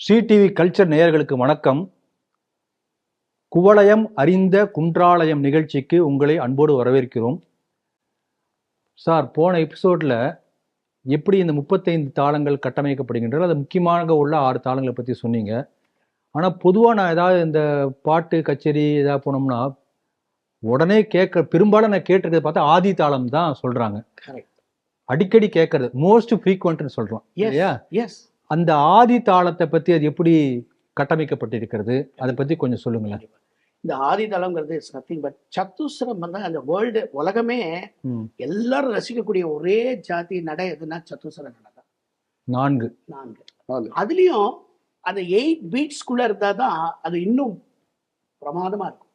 Sri TV culture நேயர்களுக்கு வணக்கம். குவலயம் அறிந்த குன்றாலயம் நிகழ்ச்சிக்கு உங்களை அன்போடு வரவேற்கிறோம். சார் போன எபிசோட்ல எப்படி இந்த முப்பத்தைந்து தாளங்கள் கட்டமைக்கப்படுகின்றன? அது முக்கியமாக உள்ள ஆறு தாளங்களை பற்றி சொன்னீங்க. ஆனால் பொதுவாக நான் ஏதாவது இந்த பாட்டு கச்சேரி ஏதாவது போனோம்னா உடனே கேட்க பெரும்பாலும் நான் கேட்டிருக்கிறத பார்த்தா ஆதி தாளம் தான் Correct. அடிக்கடி கேட்கறது மோஸ்ட் ஃப்ரீக்வெண்ட்னு Yes. இல்லையா? எஸ் அந்த ஆதி தாளத்தை பத்தி அது எப்படி கட்டமைக்கப்பட்டிருக்கிறது? அதை பத்தி கொஞ்சம் சொல்லுங்களேன். இந்த ஆதிதளம்ங்கிறது இட்ஸ் நத்திங் பட் சத்துஸ்ரம் வந்து அந்த வேர்ல்டு உலகமே. எல்லாரும் ரசிக்கக்கூடிய ஒரே ஜாதி நடை எதுனா சத்துஸ்ர நடை தான். நான்கு. நான்கு. நாலு. அதுலயும் அந்த எயிட் பீட்ஸ்குள்ள இருந்தா தான் அது இன்னும் பிரமாதமா இருக்கும்.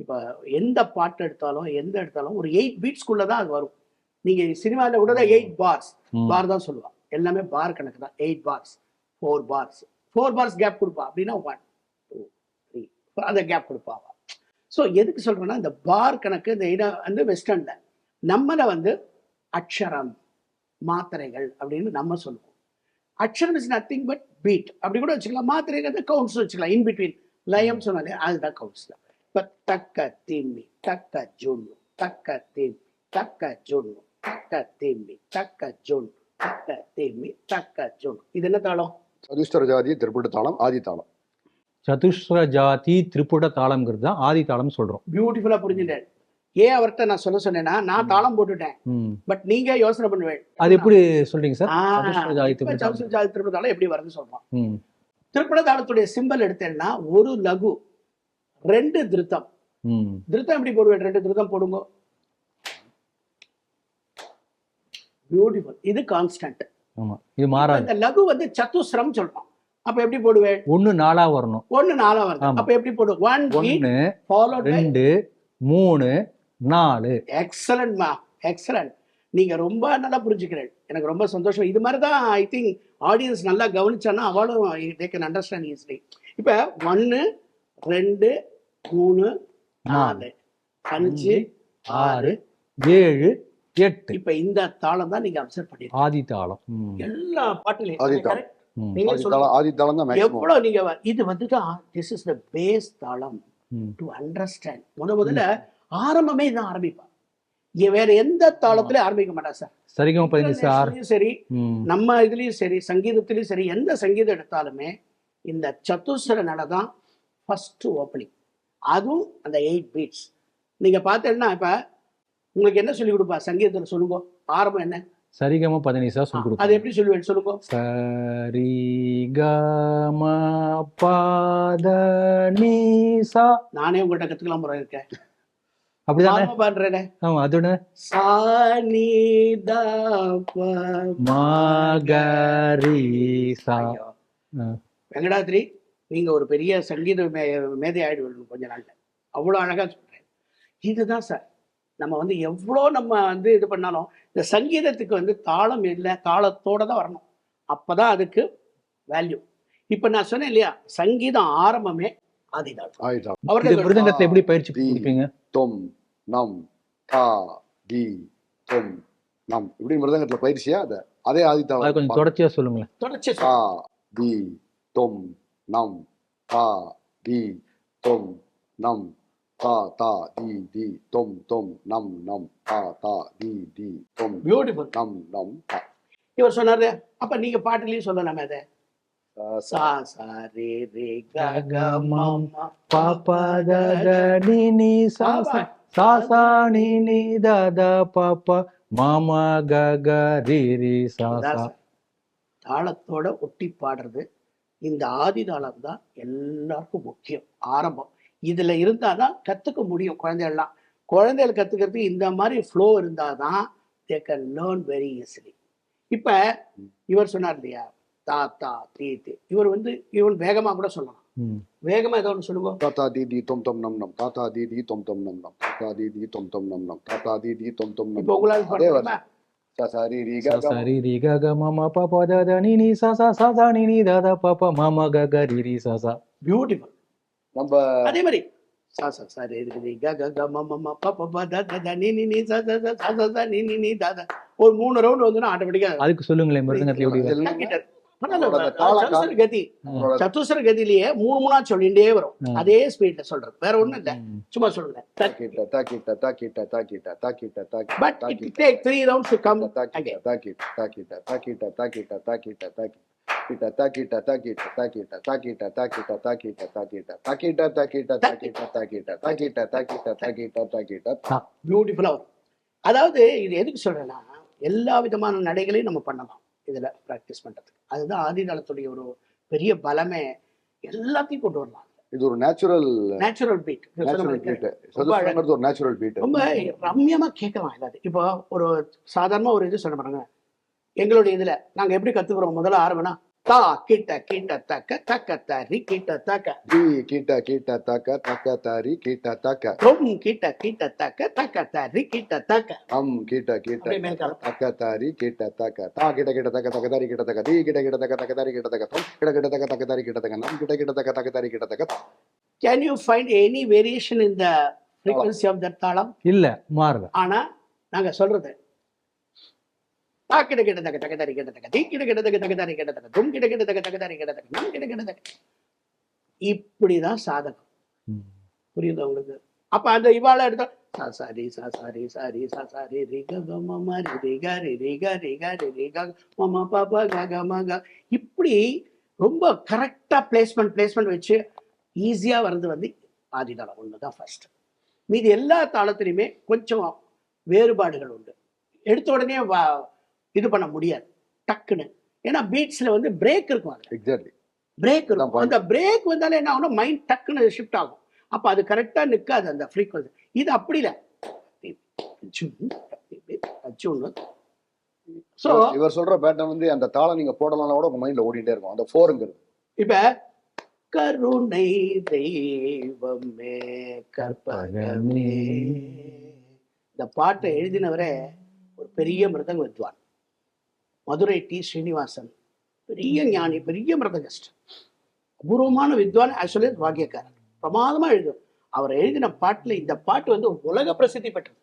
இப்ப எந்த பாட்டு எடுத்தாலும் எந்த எடுத்தாலும் ஒரு எயிட் பீட்ஸ்குள்ள தான் அது வரும். நீங்க சினிமால கூட எயிட் பார்ஸ். பார் தான் சொல்லுவா எல்லாமே பார் கணக்கு தான். Eight bars four bars four bars gap கொடுப்பா. அப்படின்னா ஒன் டூ த்ரீ அந்த கேப் கொடுப்பா ஸோ எதுக்கு சொல்றேன்னா இந்த பார் கணக்கு இந்த இட வந்து வெஸ்டர்ன்ல நம்மள வந்து அக்ஷரம் மாத்திரைகள் அப்படின்னு நம்ம சொல்லுவோம். அக்ஷரம் இஸ் நத்திங் பட் பீட் அப்படி கூட வச்சுக்கலாம். மாத்திரைகள் கவுண்ட்ஸ் வச்சுக்கலாம். இன் பிட்வீன் லயம் சொன்னாலே அதுதான் கவுண்ட்ஸ் தான். இப்போ தக்க திம்மி தக்க ஜுண்ணு தக்க திம்மி தக்க ஜுண்ணு தக்க திம்மி தக்க ஜுண்ணு தக்க திம்மி தக்க ஜுண்ணு இது என்ன தாளம்? சதுஷ்டர ஜாதி திருப்பட்டு தாளம் ஆதி தாளம். சதுஸ்ர ஜாதி திரிபுட தாளம்ங்கிறது தான் ஆதி தாளம் சொல்றோம். பியூட்டிஃபுல்லா புரிஞ்சுட்டேன். ஏன் அவர்கிட்ட நான் சொல்ல சொன்னேன்னா நான் தாளம் போட்டுட்டேன். பட் நீங்க யோசனை பண்ணுவேன். அது எப்படி சொல்றீங்க சார்? சதுஸ்ர ஜாதி திரிபுட தாளம். எப்படி வருதுன்னு சொல்றோம். திருப்பட தாளத்துடைய சிம்பல் எடுத்தேன்னா ஒரு லகு ரெண்டு திருத்தம். திருத்தம் எப்படி போடுவேன்? ரெண்டு திருத்தம் போடுங்க. பியூட்டிஃபுல் இது கான்ஸ்டன்ட் ஆமா. இது மாறாது. இந்த லகு வந்து சத்துஸ்ரம் சொல்றோம். அப்ப எப்படி போடுவேன்? ஒண்ணு நாலா வரணும். ஒன்னு நாலா வருது ஆமா. அப்ப எப்படி போடு? ஒன் ஒண்ணு ஃபாலோட் பை ரெண்டு மூணு நாலு. எக்ஸலன்ட் மா எக்ஸலன்ட் நீங்க ரொம்ப நல்லா புரிஞ்சுக்கிறேன். எனக்கு ரொம்ப சந்தோஷம். இது மாதிரி தான் ஐ திங்க் ஆடியன்ஸ் நல்லா கவனிச்சானா அவளும் தே கேன் அண்டர்ஸ்டாண்ட் ஈஸிலி இப்போ ஒன்று ரெண்டு மூணு நாலு. அஞ்சு ஆறு. ஏழு எட்டு இப்போ இந்த தாளம் தான் நீங்க அப்சர்வ் பண்ணிருக்கீங்க. ஆதி தாளம். எல்லா பாட்டுலையும். எவ்வளவு நீங்க இது வந்து தான் திஸ் இஸ் த பேஸ் தாளம். டு அண்டர்ஸ்டாண்ட் முத முதல்ல ஆரம்பமே இதான் ஆரம்பிப்பா. இங்க வேற எந்த தாளத்திலயும் ஆரம்பிக்க மாட்டா சார். சரிகம பதினஞ்சு சார். நம்ம இதுலயும் சரி சங்கீதத்திலயும் சரி எந்த சங்கீதம் எடுத்தாலுமே இந்த சத்துஸ்வர நட தான் ஃபர்ஸ்ட் ஓப்பனிங் அதுவும் அந்த எயிட் பீட்ஸ் நீங்க பார்த்தீங்கன்னா இப்ப உங்களுக்கு என்ன சொல்லி கொடுப்பா? சங்கீதத்துல சொல்லுங்க. ஆரம்பம் என்ன? சரிகம பதினீசா சொல்லி அது கொடுப்போம் எப்படி சொல்லுவேன் சொல்லுங்க? சரி கம பாத நீசா நானே உங்கள்கிட்ட கத்துக்கலாம் முறை இருக்கேன். அப்படிதானே? பண்றேனே ஆமா அதோட? சா நீ த ப மகரீசா. வெங்கடாத்ரி நீங்க ஒரு பெரிய சங்கீத மேதை ஆயிடுவீங்க கொஞ்ச நாள்ல. அவ்வளோ அழகா சொல்றேன். இதுதான் சார் நம்ம வந்து எவ்வளோ நம்ம வந்து இது பண்ணாலும் இந்த சங்கீதத்துக்கு வந்து தாளம் இல்லை தாளத்தோட தான் வரணும். அப்பதான் அதுக்கு வேல்யூ இப்போ நான் சொன்னேன் இல்லையா சங்கீதம் ஆரம்பமே ஆதிதாளம் ஆதி தாளம் இது அவர்கள் மிருதங்கத்தை எப்படி பயிற்சி. கொடுப்பீங்க? தொம் நம் தா தி தொம் நம். இப்படி மிருதங்கத்துல பயிற்சியா? அத அதே ஆதி அது கொஞ்சம் தாளம் தொடர்ச்சியா சொல்லுங்களேன். தொடர்ச்சி தா தி தொம் நம் தா தி தொம் நம். தா தா தி தி தொம் தொம் நம் நம் தா தா தி தி தொம் பியூட்டிஃபுல் நம் நம் தா இவர் சொன்னாரு அப்ப நீங்க பாட்டுலயும் சொல்லலாமே அதை. சா, சா. ரே ரே க க ம ம. பாப்பா தத நீ நீ சா சா சா சா நீ நீ தத பாப்பா. மாமா க க ரி ரி சா. தாளத்தோட ஒட்டி பாடுறது இந்த ஆதி தாளம் தான் எல்லாருக்கும் முக்கியம் ஆரம்பம். இதுல இருந்தாதான் கத்துக்க முடியும் குழந்தைகள்லாம். குழந்தைகள் கத்துக்கிறதுக்கு இந்த மாதிரி ஃப்ளோ இருந்தாதான் they can learn very easily இப்ப இவர் சொன்னார் இல்லையா? தா தா தீ தீ இவர் வந்து இவன் வேகமா கூட சொல்லலாம். ம். வேகமா ஏதோ ஒன்று சொல்லுங்க. தாத்தா தீதி தொம் தொம் நம் நம். தாத்தா தீதி தொம் தொம் நம் நம். தாத்தா தீதி தொம் தொம் நம் நம். தாத்தா தீதி தொம் தொம் நம் இப்போ உங்களால் ரி க க. க க மாமா பாப்பா தத நீ நீ சா சா சா சா நீ நீ தத பாப்பா மாமா க க ரி ரி சா சா. பியூட்டிஃபுல் நம்ம அதே மாதிரி சா சா சா ரே ரே ரே க க க ம ம ம ப ப ப த த த நீ நீ நீ சா சா சா சா சா சா நீ நீ நீ த த ஒரு மூணு ரவுண்ட் வந்துனா ஆட்டோமேட்டிக்கா அதுக்கு சொல்லுங்களேன் மிருதங்கத்துல எப்படி சதுசர கதி சதுசர கதியிலேயே மூணு மூணா சொல்லிட்டே வரும். அதே ஸ்பீட்ல சொல்றது வேற ஒண்ணும் இல்ல. சும்மா சொல்றேன் தாக்கிட்ட தாக்கிட்ட தாக்கிட்ட தாக்கிட்ட தாக்கிட்ட தாக்கிட்ட but it take three rounds to come தாக்கிட்ட தாக்கிட்ட தாக்கிட்ட தாக்கிட்ட தாக்கிட்ட தாக்கிட்ட தாக்கிட்ட தாக்கிட்ட தாக்கிட்ட தாக்கிட்ட தாக்கிட்ட தாக்கிட்ட தாக்கிட்ட தாக்கிட்ட தாக்கிட்ட தாக்கிட்ட தாக்கிட்ட தாக்கிட்ட தாக்கிட்ட தாக்கிட்ட தாக்கிட்ட தாக்கிட்ட பியூட்டிஃபுல்லா வரும் அதாவது இது எதுக்கு சொல்றேன்னா எல்லா விதமான நடைகளையும் நம்ம பண்ணலாம் இதுல பிராக்டிஸ் பண்றதுக்கு அதுதான் ஆதிதாளத்துடைய ஒரு பெரிய பலமே எல்லாத்தையும் கொண்டு வரலாம் இது ஒரு நேச்சுரல் நேச்சுரல் பீட் பீட் ஒரு நேச்சுரல் பீட் ரொம்ப ரம்யமா கேட்கலாம் எல்லாத்தையும் இப்போ ஒரு சாதாரணமா ஒரு இது சொல்ல பாருங்க எங்களுடைய இதுல நாங்க எப்படி கத்துக்கிறோம் முதல்ல ஆரம்பம்னா தா கிட்ட கிட்ட தக்க தக்க தரி கிட்ட தக்க. தி கீட்ட கீட்ட தாக்க தாக்க தாரி கீட்ட தாக்க. தொம் கிட்ட கிட்ட தக்க தக்க தரி கிட்ட தக்க. அம் கீட்ட கீட்ட. தக்க தாரி கீட்ட தாக்க. தா கிட்ட கிட்ட தக்க தக்க தாரி கிட்ட தக்க. தி கிட்ட கிட்ட தக்க தக்க தாரி கிட்ட தக்க. தொம் கிட்ட கிட்ட தக்க தக்க தாரி கிட்ட தக்க. நம் கிட்ட கிட்ட தக்க தக்க தாரி கிட்ட தக்க. Can you find any variation in the frequency of that தாளம்? இல்ல மாறுது ஆனா நாங்க சொல்றது தாக்கிட கிட்ட தகதாரி கிடந்தக தீக்கிட கிடந்தக தகதாரி கிடந்தக தும் கிட கிடந்தக தகதாரி கிடந்தக நம் கிட கிடந்தக இப்படிதான் சாதகம். புரியுதா உங்களுக்கு? அப்ப அந்த இவாள சா சாரி சா சாரி சாரி சா சாசாரி ரிக மம ரிக ரிக ரிக ரிக மம பாபா கக மக இப்படி ரொம்ப கரெக்டா பிளேஸ்மெண்ட் பிளேஸ்மெண்ட் வச்சு ஈஸியா வர்றது வந்து ஆதிதாளம் ஒண்ணுதான் ஃபர்ஸ்ட் மீதி எல்லா தாளத்திலையுமே கொஞ்சம் வேறுபாடுகள் உண்டு. எடுத்த உடனே இது பண்ண முடியாது. டக்குன்னு. ஏன்னா பீட்ஸ்ல வந்து பிரேக் இருக்கும் அதுல. எக்ஸாக்ட்லி பிரேக் இருக்கும். அந்த பிரேக் வந்தாலே என்ன ஆகும் மைண்ட் டக்குன்னு ஷிஃப்ட் ஆகும். அப்ப அது கரெக்டா நிக்காது அந்த ஃப்ரீக்வன்சி இது அப்படி இல்ல. ஸோ இவர் சொல்ற பேட்டர்ன் வந்து அந்த தாளம் நீங்க போடலாம் கூட உங்க மைண்ட்ல ஓடிட்டே இருக்கும். அந்த ஃபோருங்கிறது இப்ப கருணை தெய்வமே கற்பகமே. இந்த பாட்டை எழுதினவரே ஒரு பெரிய மிருதங்க வித்வான். மதுரை டி. ஸ்ரீனிவாசன். பெரிய ஞானி. பெரிய மிருதகஸ்ட் அபூர்வமான வித்வான் ஆக்சுவலி வாக்கியக்காரர் பிரமாதமா எழுதும். அவர் எழுதின பாட்டுல இந்த பாட்டு வந்து உலக பிரசித்தி பெற்றது.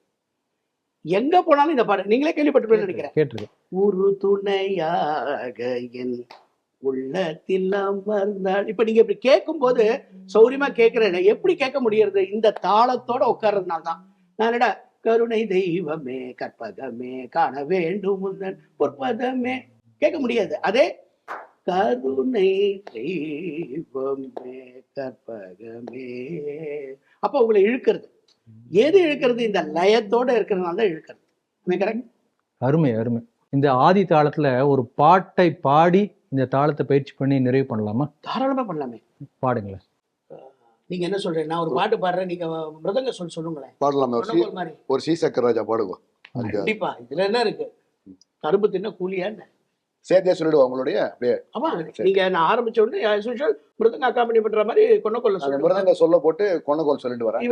எங்க போனாலும் இந்த பாட்டு நீங்களே கேள்விப்பட்டிருப்பீங்கன்னு நினைக்கிறேன். ஒரு துணையாக என் உள்ளத்தில் அமர்ந்தாள். இப்ப நீங்க இப்படி கேட்கும் போது சௌரியமா கேட்கிறேன். எப்படி கேட்க முடியறது? இந்த தாளத்தோட உட்கார்றதுனால தான் நான் என்னடா கருணை தெய்வமே கற்பகமே காண வேண்டும் முந்தன் பொற்பதமே. கேட்க முடியாது. அதே கருணை தெய்வமே கற்பகமே. அப்ப உங்களை இழுக்கிறது. எது இழுக்கிறது? இந்த லயத்தோட இருக்கிறதுனால தான் இழுக்கிறது. அருமை அருமை. இந்த ஆதி தாளத்துல ஒரு பாட்டை பாடி இந்த தாளத்தை பயிற்சி பண்ணி நிறைவு பண்ணலாமா? தாராளமா பண்ணலாமே. பாடுங்களேன். நீங்க என்ன சொல்றீங்க? நான் ஒரு பாட்டு பாடுறேன் நீங்க மிருதங்க சொல் சொல்லுங்களேன். பாடலாமே ஒரு சி சொன்னபோது மாதிரி. ஒரு சி சக்கர ராஜா பாடுவோம் கண்டிப்பா. இதுல என்ன இருக்கு? கரும்பு தின்ன கூலியா என்ன? சேர்த்தே சொல்லிடுவோம் உங்களுடைய அப்படியே. ஆமா. நீங்க நான் ஆரம்பிச்ச உடனே usual மிருதங்க அக்காம்பனி பண்ற மாதிரி அந்த சொல்லுங்க. மிருதங்க சொல்ல போட்டு கொண்டகோல் சொல்லிட்டு வரேன்.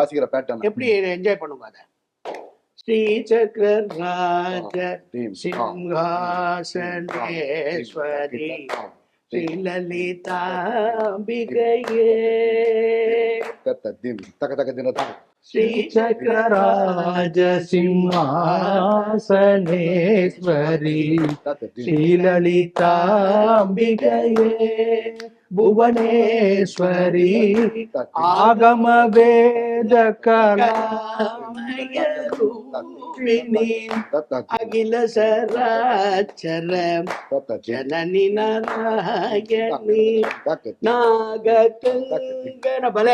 வாசிக்கிற பேட்டர்ன் எப்படி என்ஜாய் பண்ணுங்க அத? ஸ்ரீ சக்கர ராஜ சிம்ஹாசனேஸ்வரி. ಲಲಿತಾ ಬಿಗಯೇ ತಕ ತಕ ದಿನ श्रीचक्रराज सिंहासनेश्वरी श्रीललिताम्बिकये புவனேஸ்வரி ஆகம வேத கலாமய ரூபிணி அகில சராச்சர ஜனனி நாராயணி நாக கங்கன பல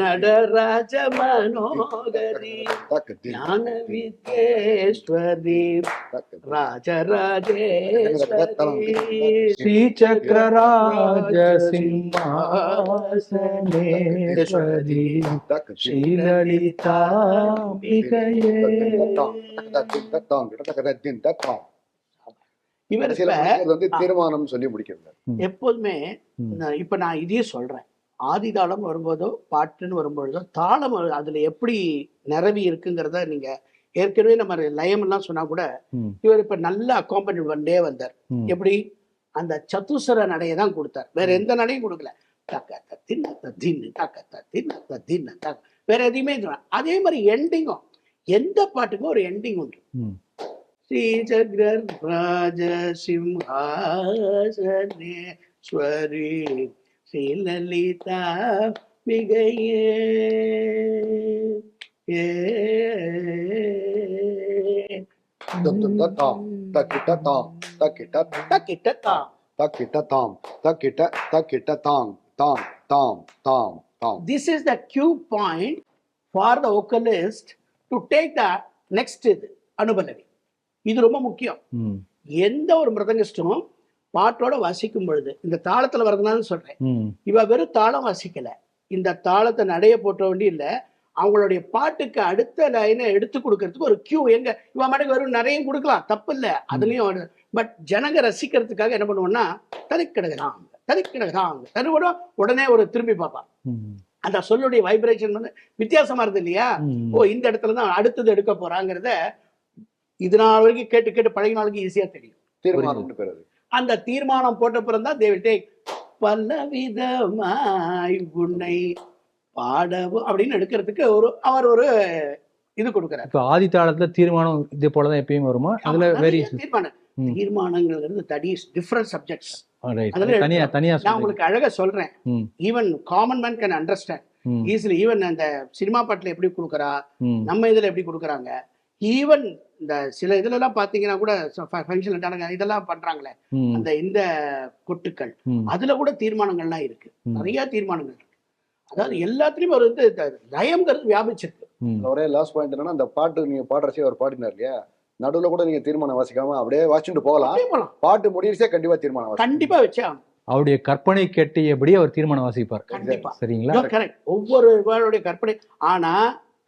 நடராஜ மனோகரி ஞான வித்யேஸ்வரி ராஜராஜேஸ்வரி ஸ்ரீசக்கரராஜ சிம்மாசனேஸ்வரி ஸ்ரீலலிதாம்பிகையே. இவர் வந்து தீர்மானம் சொல்லி முடிக்கிறது எப்போதுமே இப்ப நான் இதையே சொல்றேன். ஆதிதாளம் வரும்போதோ பாட்டுன்னு வரும்பொழுதோ தாளம் அதுல எப்படி நிரவி இருக்குங்கிறத நீங்க ஏற்கனவே நம்ம லயம் எல்லாம் சொன்னா கூட. இவர் இப்ப நல்ல அக்காம்பனி பண்ணே வந்தார். எப்படி அந்த சதுசர நடையை தான் கொடுத்தார் வேற எந்த நடையும் கொடுக்கல தக்க தின்ன தின்னு தக்க தின்ன தின்ன தக்க வேற எதையுமே. அதே மாதிரி எண்டிங்கும் எந்த பாட்டுக்கும் ஒரு எண்டிங் உண்டு ம். ஸ்ரீசக்ரராஜசிம்ஹாசனேஸ்வரி ஸ்ரீலலிதா மிகையே. ஏ. தத்தததாம், தக்கிட்டதாம், தக்கிட்ட தக்கிட்டதாம். தக்கிட்ட தாம் தக்கிட்ட தக்கிட்ட தாம் தாம் தாம் தாம். தாம் This is the cue point for the vocalist to take the next இது அனுபலவி இது ரொம்ப முக்கியம். எந்த ஒரு மிருதங்கிஸ்டும் பாட்டோட வாசிக்கும் பொழுது இந்த தாளத்துல வரதுனால சொல்றேன். இவ வெறும் தாளம் வாசிக்கல. இந்த தாளத்தை நடைய போட்ட வேண்டி இல்ல. அவங்களுடைய பாட்டுக்கு அடுத்த லைனை எடுத்து கொடுக்கறதுக்கு ஒரு கியூ எங்க இவ மாட்டுக்கு வெறும் நிறைய கொடுக்கலாம். தப்பு இல்ல. அதுலயும் பட் ஜனங்க ரசிக்கிறதுக்காக என்ன பண்ணுவோம்னா தனிக்கிடகுறாங்க தனிக்கிடகுறாங்க தருவடம் உடனே ஒரு திரும்பி பார்ப்பான். ம். அந்த சொல்லுடைய வைப்ரேஷன் வந்து வித்தியாசமா இருந்தது இல்லையா. ஓ இந்த இடத்துல தான் அடுத்தது எடுக்க போறாங்கிறத இது நாள் வரைக்கும் கேட்டு கேட்டு பழகினாளுக்கு ஈஸியா தெரியும். அது அந்த தீர்மானம் போட்ட பிறகு தான் தேவி டேக் பல்லவிதமாய் உன்னை பாடவும் அப்படின்னு எடுக்கிறதுக்கு ஒரு அவர் ஒரு இது கொடுக்கிறார். இப்போ ஆதி தாளத்துல தீர்மானம் இதே போல தான் எப்பயும் வருமா? அதுல வேரியேஷன் தீர்மானம். ம். தீர்மானங்கிறது தடி டிஃப்ரெண்ட் சப்ஜெக்ட்ஸ் தனியா தனியா நான் உங்களுக்கு அழகா சொல்றேன். Even common man can understand easily even அந்த சினிமா பாட்டுல எப்படி கொடுக்குறா? நம்ம இதுல எப்படி கொடுக்குறாங்க? ஈவன் இந்த சில இதுல எல்லாம் பாத்தீங்கன்னா கூட ஃபங்க்ஷன் இதெல்லாம் பண்றாங்களே. அந்த இந்த கொட்டுக்கள். அதுல கூட தீர்மானங்கள்லாம் இருக்கு. நிறைய தீர்மானங்கள் இருக்கு. அதாவது எல்லாத்துலயும் ஒரு வந்து லயம்ங்கிறது வியாபிச்சிருக்கு. ஒரே லாஸ்ட் பாயிண்ட் என்னன்னா அந்த பாட்டு நீங்க பாடுறச்சே அவர் பாடினார் இல்லையா? நடுவுல கூட நீங்க தீர்மானம் வாசிக்காம அப்படியே வாசிச்சுட்டு போகலாம். அப்படியே போலாம். பாட்டு முடியிறச்சே கண்டிப்பா தீர்மானம் வாசி கண்டிப்பா வச்சே அவருடைய கற்பனை கெட்டியபடி அவர் தீர்மானம் வாசிப்பார். கண்டிப்பா. சரிங்களா? கரெக்ட் ஒவ்வொரு கற்பனை. ஆனா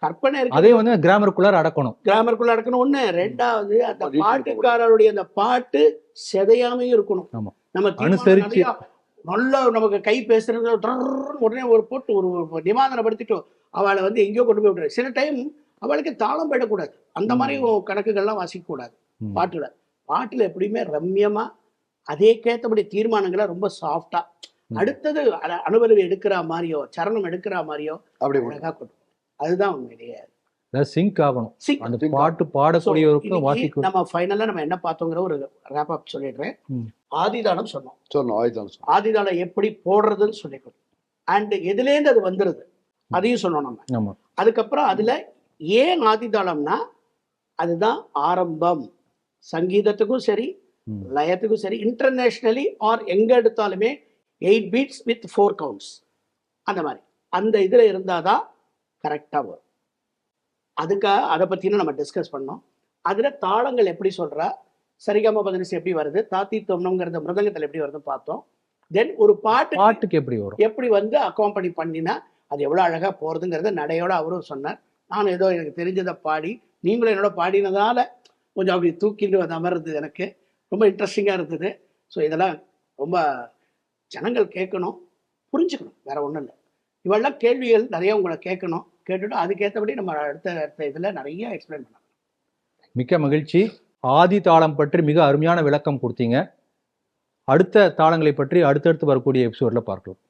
கற்பனை இருக்கு. அதே வந்து கிராமருக்குள்ளார அடக்கணும். கிராமருக்குள்ள நடக்கணும் ஒண்ணு. ரெண்டாவது அந்த பாட்டுக்காரருடைய அந்த பாட்டு சிதையாமையும் இருக்கணும். ஆமா. நம்ம அனுசரிச்சு- நல்லா நமக்கு கை பேசுறது உடனே ஒரு போட்டு ஒரு ஒரு நிவாரணப்படுத்திட்டு அவளை வந்து எங்கேயோ கொண்டு போய் விட்டுரு. சில டைம் அவளுக்கு தாளம் போயிடக்கூடாது அந்த மாதிரி கணக்குகள்லாம் வாசிக்க கூடாது. பாட்டுல. பாட்டுல எப்படியுமே ரம்யமா அதேக்கேத்தபடி தீர்மானங்களை ரொம்ப சாஃப்டா. அடுத்தது அனுபவி எடுக்கிற மாதிரியோ சரணம் எடுக்கிற மாதிரியோ அப்படி அழகா கொண்டு. அதுதான் உண்மையிலேயே அதாவது சிங்க் ஆகணும். அந்த பாட்டு பாடக்கூடியவருக்கும் வாசிக்கும். நம்ம ஃபைனலா நம்ம என்ன பார்த்தோங்கிற ஒரு ரேப் அப் சொல்லிடுறேன். ஆதிதானம் சொன்னோம். சொல்லணும் ஆயுதம் ஆதிதானம் எப்படி போடுறதுன்னு சொல்லிக்கணும். அண்ட் எதுலேருந்து அது வந்துருது? அதையும் சொன்னோம் நம்ம. அதுக்கப்புறம் அதுல ஏன் ஆதிதாளம்னா அதுதான் ஆரம்பம். சங்கீதத்துக்கும் சரி. லயத்துக்கும் சரி இன்டர்நேஷ்னலி ஆர் எங்க எடுத்தாலுமே eight beats with four counts அந்த மாதிரி. அந்த இதுல இருந்தாதான் கரெக்டா வரும். அதுக்காக அதை பத்தின நம்ம டிஸ்கஸ் பண்ணோம். அதுல தாளங்கள் எப்படி சொல்றா? சரிகம பதினிசு எப்படி வருது? தாத்தி தொம்னம்ங்கிறத மிருதங்கத்தில் எப்படி வருதுன்னு பார்த்தோம். தென் ஒரு பாட்டு பாட்டுக்கு எப்படி வரும்? எப்படி வந்து அக்காம்பனி பண்ணினா அது எவ்வளோ அழகாக போகிறதுங்கிறத நடையோட அவரும் சொன்னார். நான் ஏதோ எனக்கு தெரிஞ்சதை பாடி நீங்களும் என்னோட பாடினதால கொஞ்சம் அப்படி தூக்கிட்டு வந்து அமர்ந்தது எனக்கு. ரொம்ப இன்ட்ரெஸ்டிங்காக இருந்தது. ஸோ இதெல்லாம் ரொம்ப ஜனங்கள் கேட்கணும் புரிஞ்சுக்கணும். வேற ஒன்றும் இல்லை. இவெல்லாம் கேள்விகள் நிறைய உங்களை கேட்கணும். கேட்டுட்டு அதுக்கேற்றபடி நம்ம அடுத்த அடுத்த இதில் நிறைய எக்ஸ்பிளைன் பண்ணலாம். மிக்க மகிழ்ச்சி. ஆதி தாளம் பற்றி மிக அருமையான விளக்கம் கொடுத்தீங்க. அடுத்த தாளங்களை பற்றி அடுத்தடுத்து வரக்கூடிய எபிசோடில் பார்க்கலாம்.